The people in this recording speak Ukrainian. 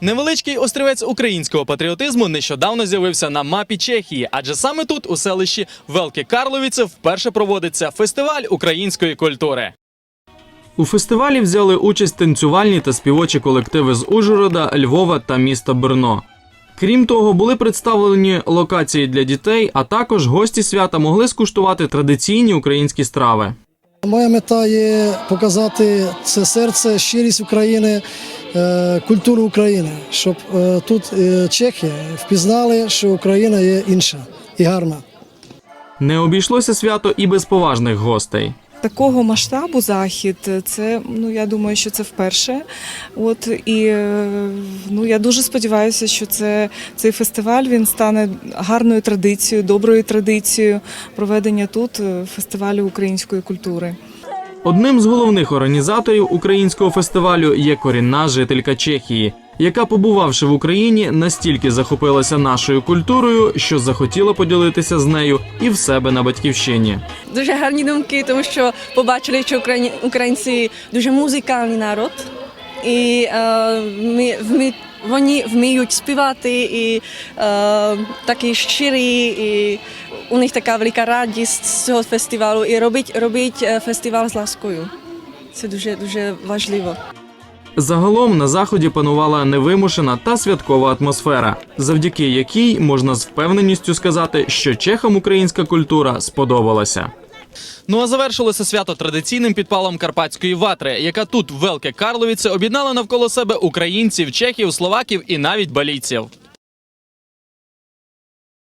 Невеличкий острівець українського патріотизму нещодавно з'явився на мапі Чехії, адже саме тут, у селищі Велике Карловіце, вперше проводиться фестиваль української культури. У фестивалі взяли участь танцювальні та співочі колективи з Ужгорода, Львова та міста Брно. Крім того, були представлені локації для дітей, а також гості свята могли скуштувати традиційні українські страви. Моя мета є показати це серце, щирість України, е, культуру України, щоб е, тут е, чехи впізнали, що Україна є інша і гарна. Не обійшлося свято і без поважних гостей. Такого масштабу захід це ну я думаю, що це вперше. От і е, ну я дуже сподіваюся, що це цей фестиваль він стане гарною традицією, доброю традицією проведення тут е, фестивалю української культури. Одним з головних організаторів українського фестивалю є корінна жителька Чехії, яка, побувавши в Україні, настільки захопилася нашою культурою, що захотіла поділитися з нею і в себе на батьківщині. Дуже гарні думки, тому що побачили, що українці, дуже музикальний народ, і е, ми, вмі, вони вміють співати, і е, такі щирі, і у них така велика радість з цього фестивалу. І робить, робить е, фестиваль з ласкою. Це дуже дуже важливо. Загалом на заході панувала невимушена та святкова атмосфера, завдяки якій можна з впевненістю сказати, що чехам українська культура сподобалася. Ну а завершилося свято традиційним підпалом карпатської ватри, яка тут в Велке Карловіце об'єднала навколо себе українців, чехів, словаків і навіть балійців.